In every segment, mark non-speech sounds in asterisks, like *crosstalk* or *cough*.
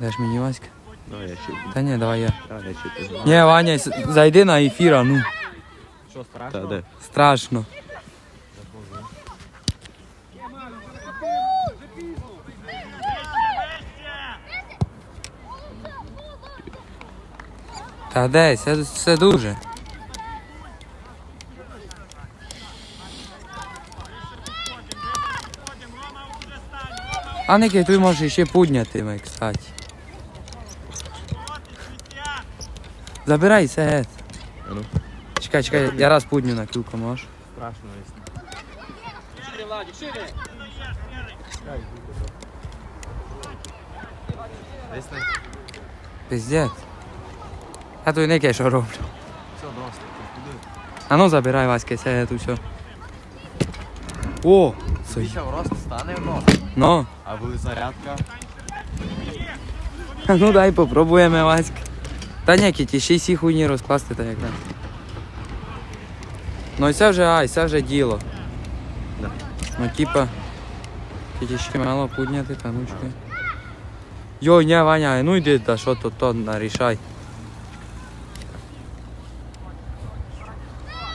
Даш мені Васька? Ну, я ще Та ні, давай я. Та, я ще. Ні, Ваня, с- зайди на ефір, а ну. Що, Та, страшно? де? Страшно. Та де, це, це дуже. А Ники, ти можеш ще підняти, ми, кстати. Забирай це. Ну. Чекай, чекай, я раз подню на кілку, можеш? Страшно, ясно. Шире, Владик, шире! Десь не. Пиздец. Я тут не що роблю. Все, досить. Куди? А ну забирай Васька, це я тут все. О! Сой. Більше рост стане в нос. Ну, А ви зарядка? а *laughs* ну дай попробуємо Васька. Та ні, кіті, ще й всі хуйні розкласти та якраз. Ну і це вже ай, це вже діло. Да. Ну типа. Кіті ще мало підняти, та ну чекай. Ні, Ваня, ну йди, та що то, то нарішай.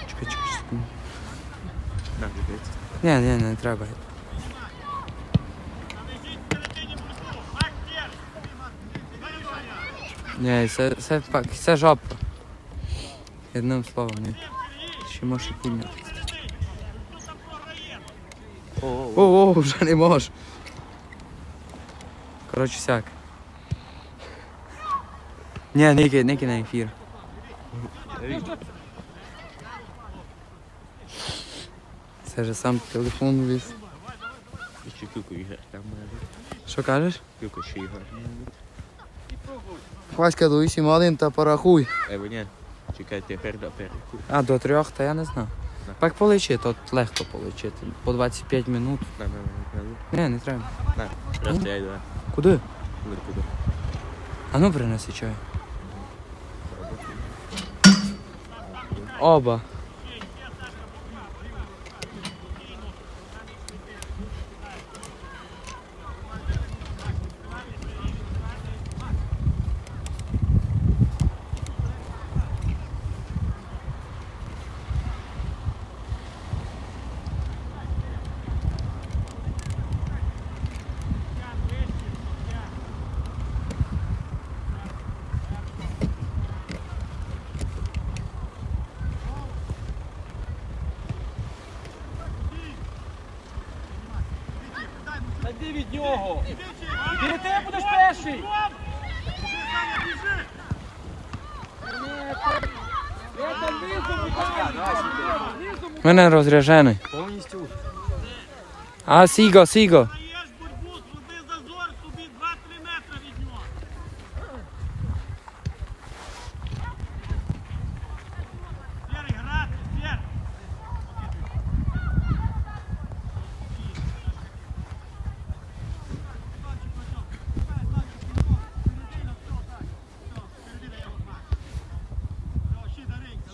Чекай, чекай, дивіться. Ні, ні, не треба. Ні, це, це, пак- це жопа. Одним словом, ні. Ще може підняти. О, о, вже не можеш. Коротше, сяк. Ні, не ки- не ки на ефір. Це же сам телефон бути. Що кажеш? Кілька ще ігор. Васька до 8 один та порахуй. Або ні. Чекай, тепер до переку. А, до трьох, та я не знаю. Да. Так полечи, то легко полечити. По 25 минут. На, на, на, на. Не, не треба. На, просто я йду. Куди? Куди, куди? А ну принеси чай. Оба. Та йди від нього! Іди ти будеш перший! Я там низом ударю! Мене розряжений. Повністю. А, сіго, сіго. Даєш борьбу, зроби зазор собі 2-3 метри від нього. Сєрий, грати, Сєр.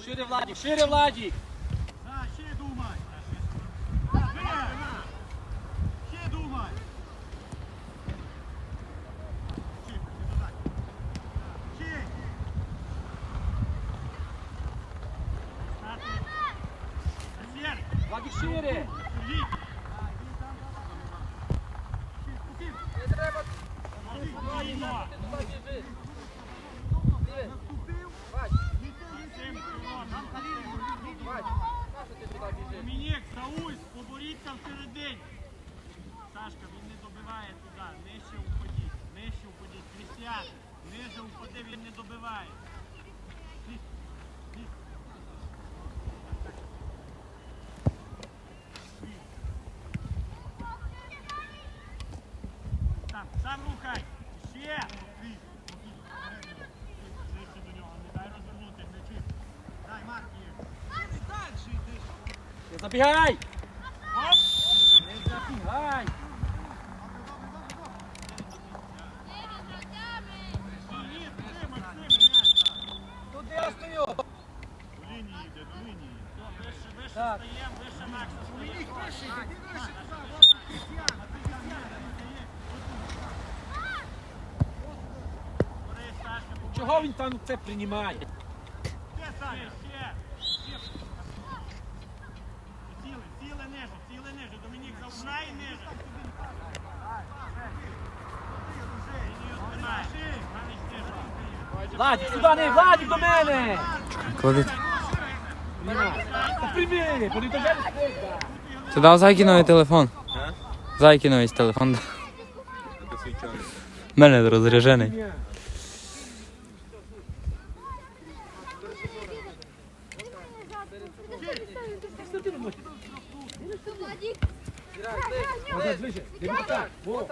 Шире, Владик, шире, Владик! Да, ще думай. Ще думай. Ще. Стати. Сєр. Владик, шире! Сергій. Спокійно. Домінік, Сауль, поборіться всередині. Сашка, він не добиває туди. Нижче упадіть. Нижче упадіть. Крістіан, ниже упади, він не добиває. Слід, слід. Сам, сам рухай. Ще. Ближче до нього. Не дай розвернути. Не чип. Дай, Марк, є. Не забігай! Не забігай! Туди. Чого він там це приймає? Ще, Саня, ще. Ще. Сіли, сіли ниже, сіли ниже. Домінік завжди ниже. Лінію тримає. Ганич ниже. Владик, сюди не, Владик до мене! Клади. Приймай. Та прийми, бо не до мене сходить. Ти дав Зайкінові телефон? Телефон. дав. Это свечон. У мене розряджений. Назад, ближче. Дивіться так. Во.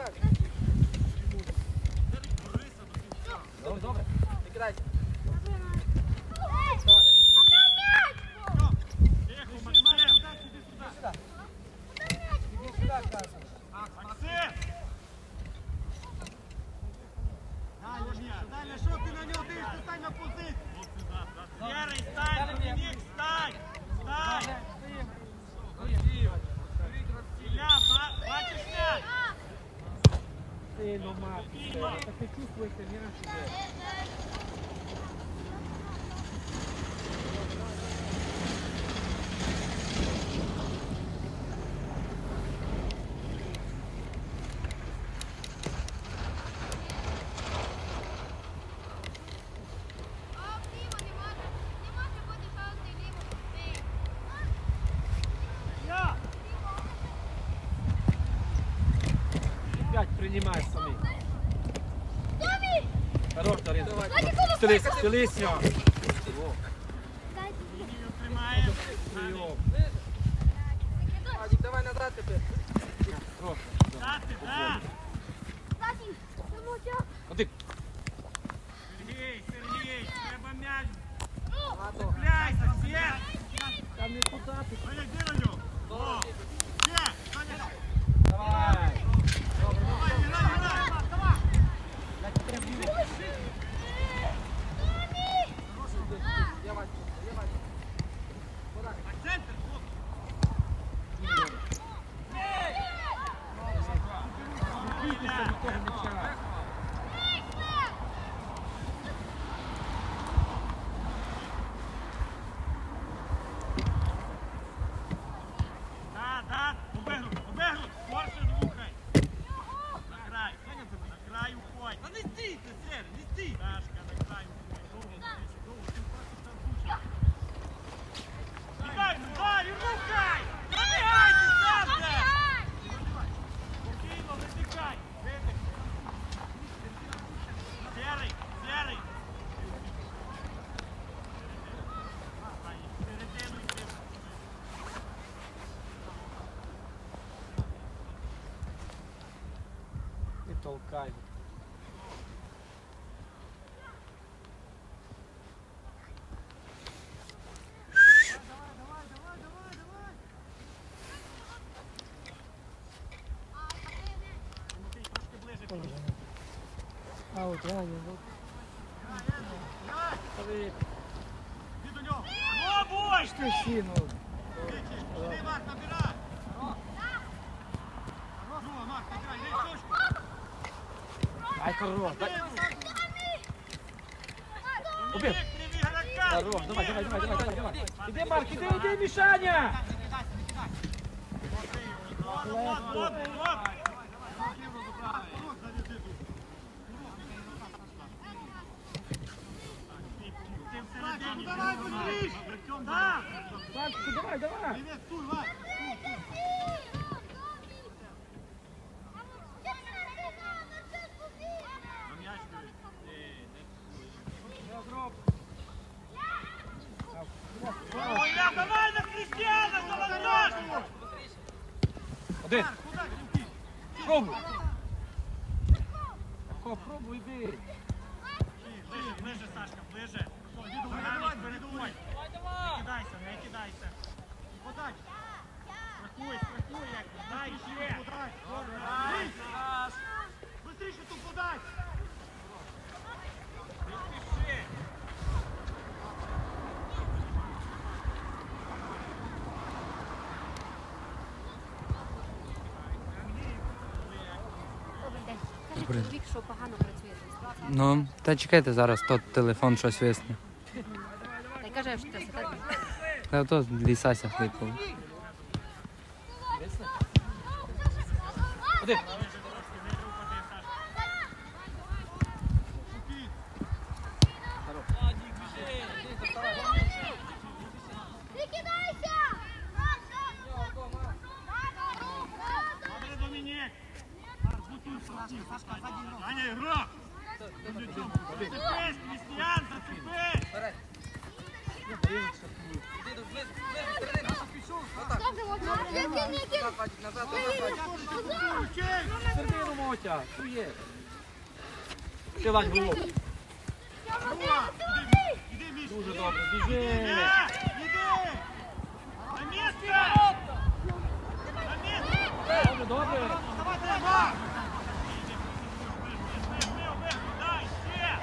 Добре, добре. Тихо, Максим. Максим! Далі, що ти на нього дивишся? Стань на позицію! Сірий, стань, Домінік, стань! Стань! Ілля, ба- бачиш м'яч? Сильно, мати. Так ви чувствуєте м'яч іде. Я! П'ять приймаєш самі. Хорош, Дарин. Стелися, стелися. Лінію тримаємо. Прийом. Дати, да! Один. Сергій, Сергій, треба м'яч. Цепляйся, все! Там не туди. Ваня, йди на нього. О, ще, Саня. Давай. Давай, грай, грай. Давай. На Не толкай. Тимофій, трошки ближе. А от реально. Іди до нього. О, бой! Ти сіно. Іди, Марк, набирай. Друга, Марк, набирай, іди в точку. Ай, хорош. Дай. Домінік, привіт, грака. Хорош. Давай, давай, давай, давай, давай, давай. Іди, Марк, іди, іди, Мішаня. Вот, вот, вот. Ти всередині. Давай, быстріш. Так. Вальчику, давай, давай. Привіт, туй, Вась. На м'яч дивись. Ой, я, давай на Крістіана, завантажуй! Один. Пробуй. О, пробуй. Ближе, ближе, Сашка, ближе. Ганич, передумай. Не кидайся, не кидайся. Подай. Страхуй, страхуй, як. Дай ще. Подай. Быстріше тут подай. Не спіши. Добре. чоловік, що погано працює. Ну, та чекайте зараз, тот телефон щось висне. Та й каже, що це так. Та то лісася хлипнула. Один. Добре, Домінік. Аня, ігрок. Зацепись, Крістіан, зацепись. Середину Мотя. Чує. Ти Вань, голову. Дуже добре. Біжи. Добре, добре. Давай, треба. Вбив, вбив, дай, ще.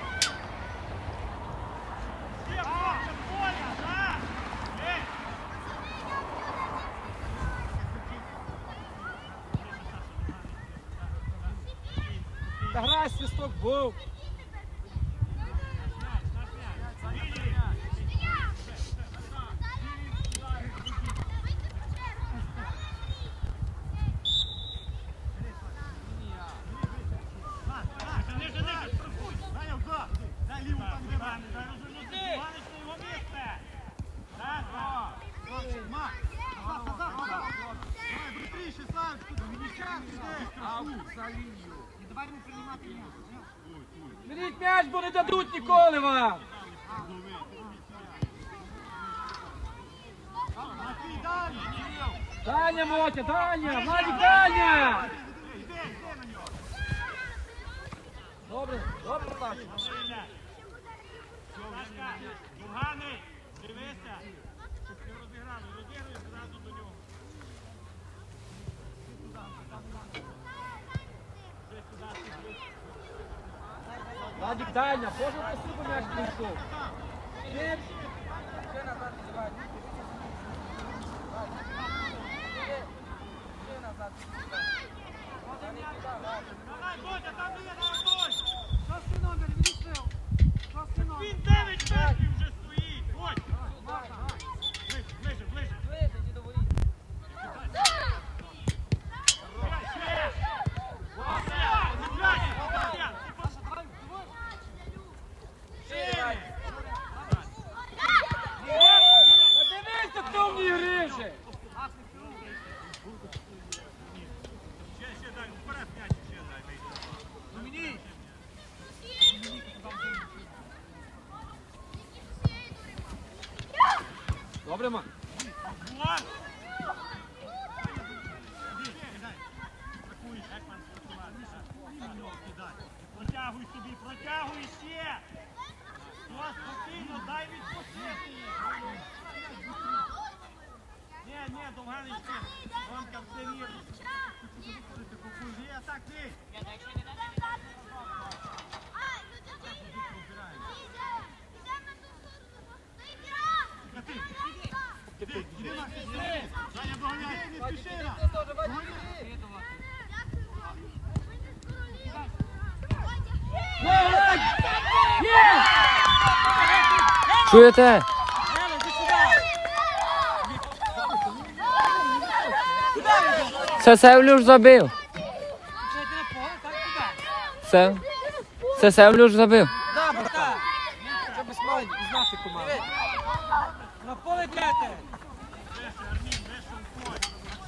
Ще, проти поля, да. Ей. Та грай свисток, був. Ниже, ниже, штрафуй. Дай його, дай ліву там, де Дай розвернути. Іванич на його місце. Так, так. Ма. Назад, назад, назад. Давай, быстріше, Славчик. Домінічан, іди. І давай не приймати м'яч. Беріть м'яч, бо не дадуть ніколи вам. Даня, Мотя, Даня, Владик, Даня. Добре, добре, так. Сашка, дивися. Щоб не розіграли. Розігруй зразу до нього. Владик, дальня, боже, спасибо, м'яч прийшов. Давай, Бодя, там не є, давай, Бодь. Шостий номер, відійшов. Шостий номер. Він 9 метрів вже стоїть. Бодь. Ближе, ближе, ближе. Ще, ще. Вася, Вася, Вася, ти пос- Ще. Та дивися, хто в ній гриже. Ще, ще дай, вперед м'яч, ще дай. Доміній. Добре, ман. Вот. Рахуєш, як вам спрацювати. Протягуй собі, протягуй ще. Все, спокійно, дай відпустити її. Ні, ні, Довганий ще. Ромка, все вірно. Ти кукуй, є, так ти. Саня, доганяй, не спіши. Чуєте? Це Севлюш забив. Це, це Севлюш забив. Так. Щоб знати команду. На поле.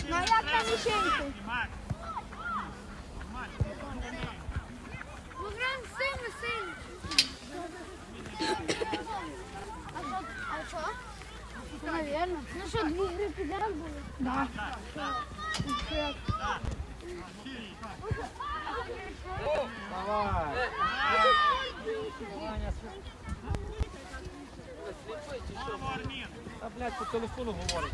Ну а як там Міщенко? Макс, сильно, сильно. А що? Наверно. Ну що, дві гри підряд були? Да. Давай. Та, блядь, по телефону говорить.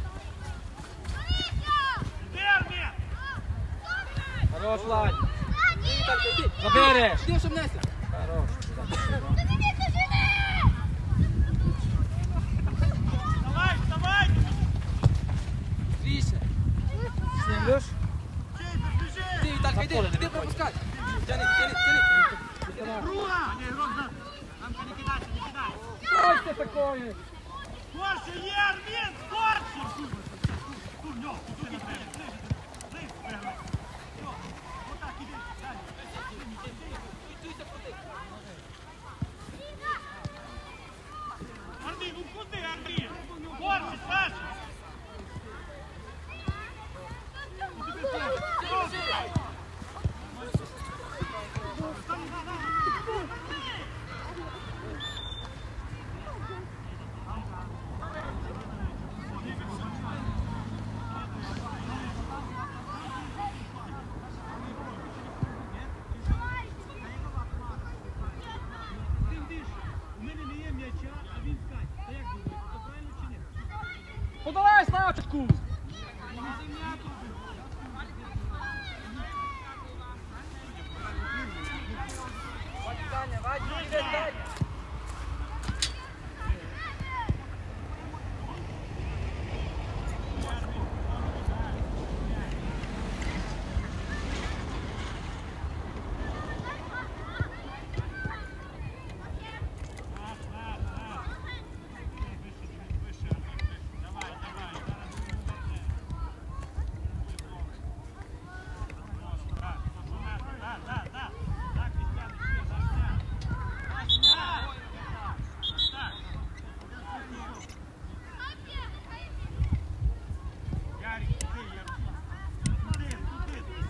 Хорош, Владик. Забереш. Хорош. Давай, вставай! Снімлюш? Чейзер, біжи! Ти, Віталька, йди, йди пропускай. Друга! Ні, Ром, на. Ромка, не кидайся, не кидай. Ось це такої. Скорше є, Армін, скорше! Тур, нього, туди на тебе. Ближче, ближче, Все. Отак, іди, далі. Армін, ну куди, Армін? Скорше, Саша! Ти йдеш, у мене не є м'яча, а він скаче. Та як думаєш, то правильно чи ні? Подавай Славчику. Ярик, туди, Ярослав. Туди, туди.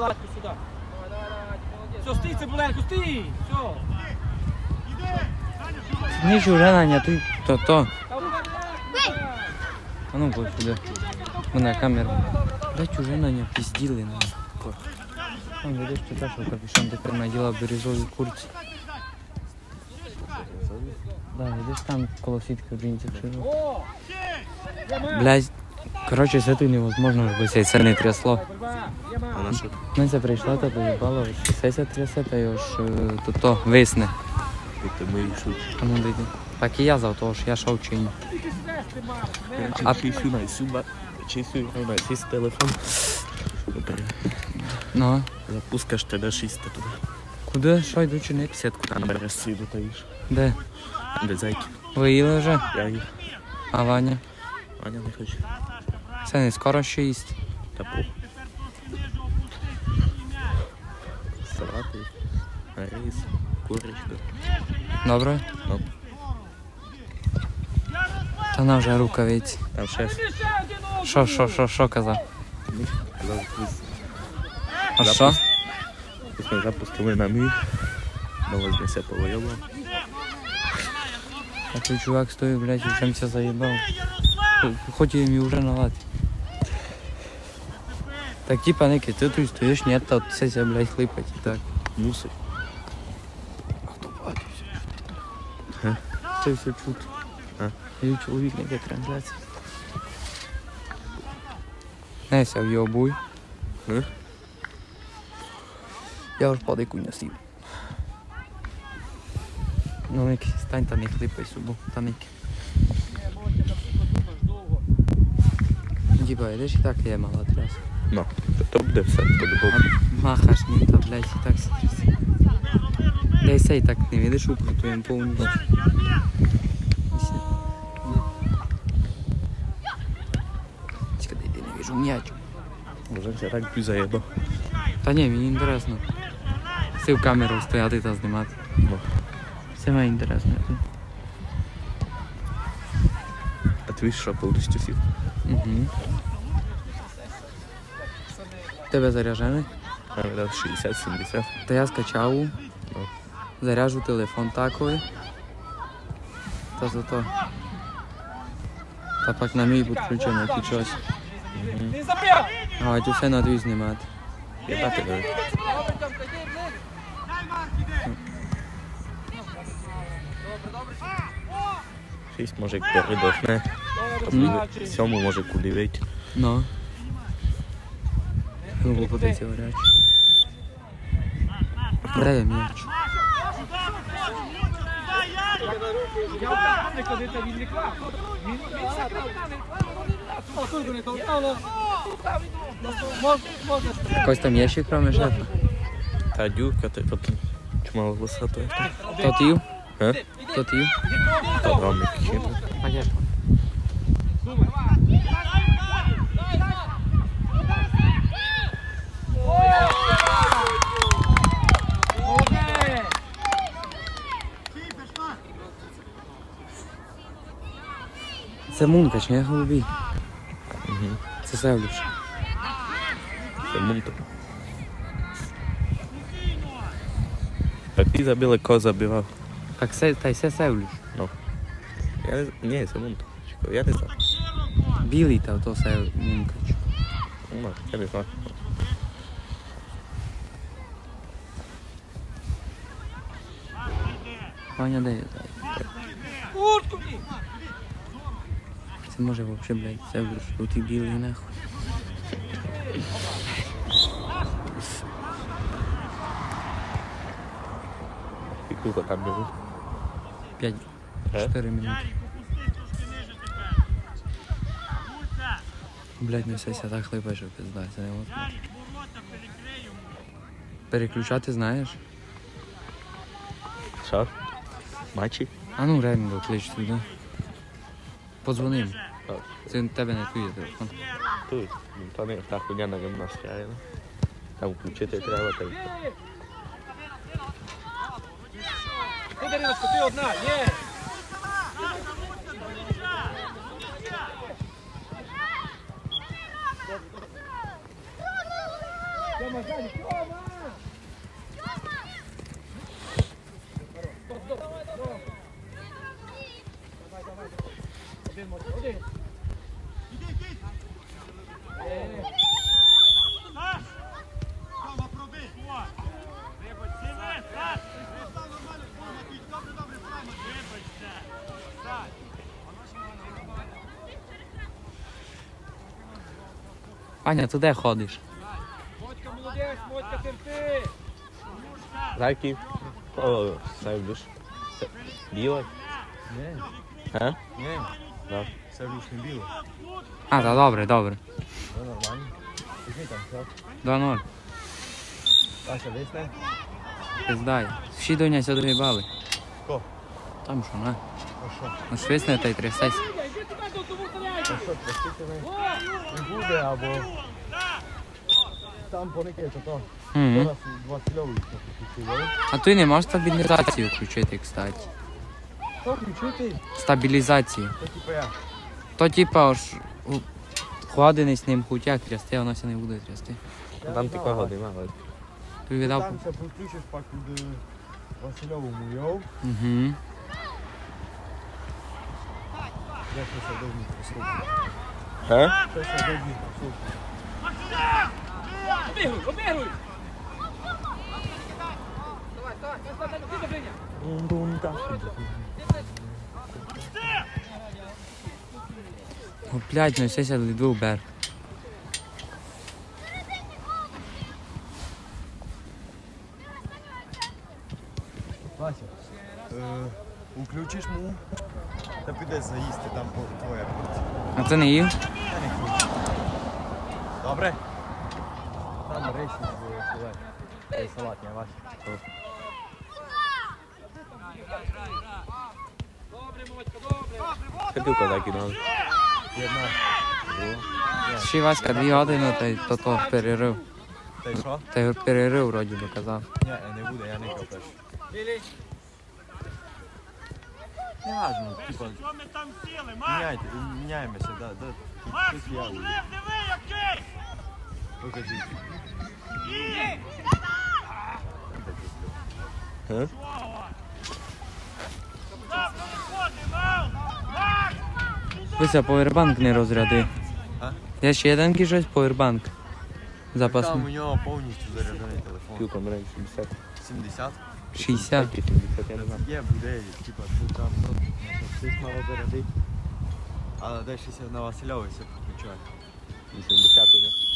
Лаську сюди. Все, стій, Цибуленко, стій. Все. Іди! Сюди. Уже Наня, ти то то. А ну будь сюди. Мене камера. Блять, уже Наня пизділи на. Там видиш, ти та, що капюшон тепер наділа в бірюзовій курці. Да, видиш там коло сітки мер. Блять, коротше, це тут невозможно, щоб це це не трясло. Що? Настя прийшла та поїбала, сеся трясе, та його ж е, то то висне. Ти мої шут. А ну дійди. Так і я за того, що я шов чи ні. А- А чисю на сюба. Чисю на сіс телефон. Ну, Запускаш тебе шіста туди. куди? Що йду чинити? Сітку там береш сіду та їж. Де? Де зайки? Ви їли вже? Я їх. А Ваня? Аня не хоче. Це не скоро ще їсть. Та м'яч. Салати. Рис. Курочка. Добре? Ну, Та на вже рукавиці. там шеф. Що, що, що, що казав? Казав, «Пусть А що? Пусть ми запустили на мій. Новость несе повоював. А той чувак стоїть, блядь, і чимся заїбав. Хотів їм вже налати. Так типа Ники, ти тут стоїш, ні, та це блядь, хлипать і так. Мусить. Це все чути. А. І чоловік не трансляції. Неся в його буй. Е? Я вже падику не сів. Ну, Ники, стань та не хлипай сюди, та Ники. Діба, йдеш і так є мала тряс. Ну, то, то буде все по-любому. Махаш ні, та, блядь, і так стріс. Дай сей так не видиш, упрутуємо повністю. Чекай, дай, не вижу м'яч. Може все так заєбав. Та ні, мені інтересно. Сів камеру стояти та знімати. Ну. Все мені інтересно. А твій що повністю сів? Угу. Тебе заряджений? А 60-70. Та я скачав, заряджу телефон такою. Та зато. Та пак на мій чи щось. Ти забив. А усе на дві знімати. І Марк, іди. Шість може передохне. Сьому може куди вийти. Ну. Ну, попадеться гаряче. Де м'яч? Я впевнений, коли ти він не клав. Він. А тут не толкало. Когось там є ще кроме шефа? Та дюка, ти потім чимало то Хто тів? Е? Хто тів? Та драмик хіба. Пакет. Це Мункач, не голубій. Угу. Це Севлюш. Це мунто. Так ти забили, кого забивав? Так се, та й це Севлюш. Ну. Я не з- Ні, це мунто. Чекай, Я не знаю. Білий та то Сев Мункач. Ну, Я не знаю. Ваня де є? Куртку мені. Це може взагалі, блядь. Тут і білий нахуй. І кілько там біжу. 5 Е? 4 минути. Ярик, опустись трошки ниже тепер. Гульця, Блядь, не все так хлипає, що пизда. Це не от. Переключати знаєш? Що? Матчі? А ну реально клич туди. Подзвони. Йому. Так. Це в тебе не твій телефон. Тут. Ну, То не та хуйня на гімнастряє. Там включити треба, та й Ти, Дариночко, ти одна. Є. Аня, ти де ходиш? Мотька молодець, Мотька терпи. Зайки. О, Севлюш. Це Білий? Ні, А? ні, Да. лиш не біло. А, та добре, добре. Це нормально. Який там що? 2-0. Вася висне? Пиздай. Всі доня сюди бали. Хто? Там що, на? А що? Ну швисне та й трясайся. А що, простити не? Не буде, або... Там поники, то. Мгм. Зараз два включили. А ти не можеш стабілізацію включити, кстати. Що включити? Стабілізацію. То типу я. То типа ж у- з ним хутяк трясти, а воно ся не буде трясти. Я Там така знав, година, але Ти віддав. Там ще підключиш пак від е, Васильовому йоу. Угу. Я щось одовні послухаю. А? Щось одовні послухаю. Обігруй, обігруй. Давай, давай, давай, ти О, блядь, ну все ся ліду бер. Вася, е, включиш му, та підеш заїсти, там по- твоя. А це не їв? Добре? Речі з салат, не. Добре, Мотька, добре. Кадюка. Єдна. Ще Васька дві години, та й то то перерив. Та й що? Та й перерив вроді би казав. Ні, не буде, я не. Білий. Не важно, типа, Що ми там сіли, Марк? міняйте, міняємося, да, да. Марк, Щось диви, який! Покажіть. Вися, повербанк не розряди. А? Я ще один кішось повербанк. Там у нього повністю заряджений телефон. Кілка мережі 70. 70. 60. 80, я не знаю. Є, буде, типа, тут там, ну, хтось мало зарядить. Але де 60 на Васильові все включає. 80 у нього.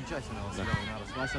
Включайся на Васильові, зараз. Вася